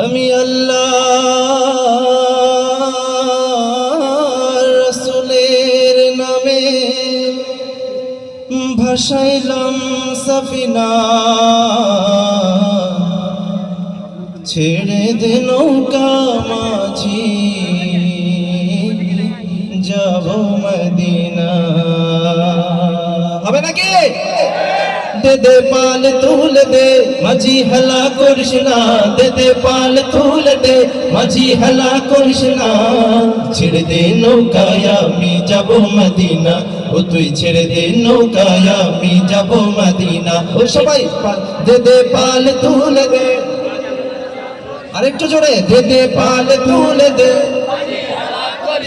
আমি আল্লাহ রসুলের নামে ভাসাইলাম সফিনা। ছেড়ে দে নৌকা মাঝি যাব মদিনা। দে দে পাল তুল দে মাঝি হেলা করিস না পাল তুল দে মাঝি হেলা করিস ছেড়ে দে নৌকায় আমি যাব মদিনা ও তুই ছেড়ে দে নৌকায় যাব মদিনা ও সবাই দে দে পাল তুল দে আরেকটু জোরে দে দে পাল তুল দে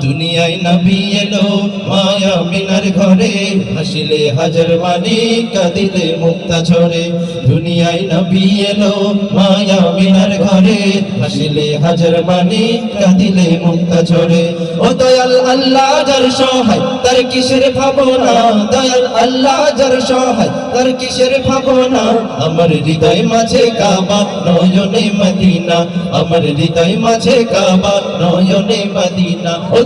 দুনিয়ায় নবী এলো, মায়া মিনার ঘরে। হাসিলে হাজার মানি কাঁদিলে মুক্তা ঝরে। দুনিয়ায় নবী এলো, মায়া মিনার ঘরে। হাসিলে হাজার মানি কাঁদিলে মুক্তা ঝরে। ও দয়াল আল্লাহ, যার সহায়, তার কিসের ভাবনা? দয়াল আল্লাহ, যার সহায়, তার কিসের ভাবনা? আমার হৃদয় মাঝে কাবা, নয়নে মদিনা। আমার হৃদয় মাঝে কাবা, নয়নে মদিনা। ওতে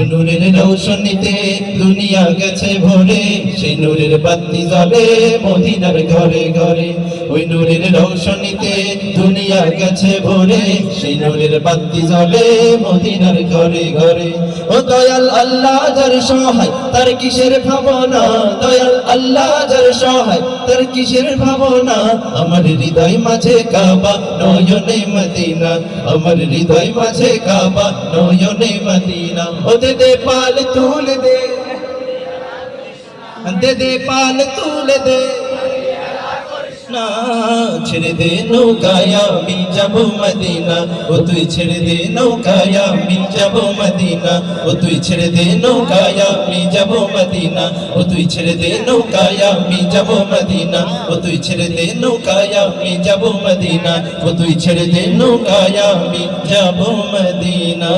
নূরের রৌশনীতে দুনিয়া গেছে ভরে সেই নূরের বাতি জ্বলে মদিনার ঘরে ঘরে। ওই নূরের রৌশনীতে দুনিয়া গেছে ভরে সেই নূরের বাতি জ্বলে মদিনার ঘরে ঘরে। ও দয়াল আল্লাহ, যার সহায়, তার কিসের ভাবনা? দয়াল আল্লাহ, যার সহায়, তার কিসের ভাবনা? আমার হৃদয় মাঝে কাবা, নয়নে মদিনা। আমার হৃদয় মাঝে কাবা, নয়নে মদিনা। ও দে দে পাল তুল দে দে দে পাল তুল দে না ছেড়ে দে নৌকায় আমি যাব মদিনা ও তুই ছেড়ে দে নৌকায় আমি যাব মদিনা ও তুই ছেড়ে দে নৌকায় আমি যাব মদিনা ও তুই ছেড়ে দে নৌকায় আমি যাব মদিনা ও তুই ছেড়ে দে নৌকায় আমি যাব মদিনা ও তুই ছেড়ে দে নৌকায় যাব মদিনা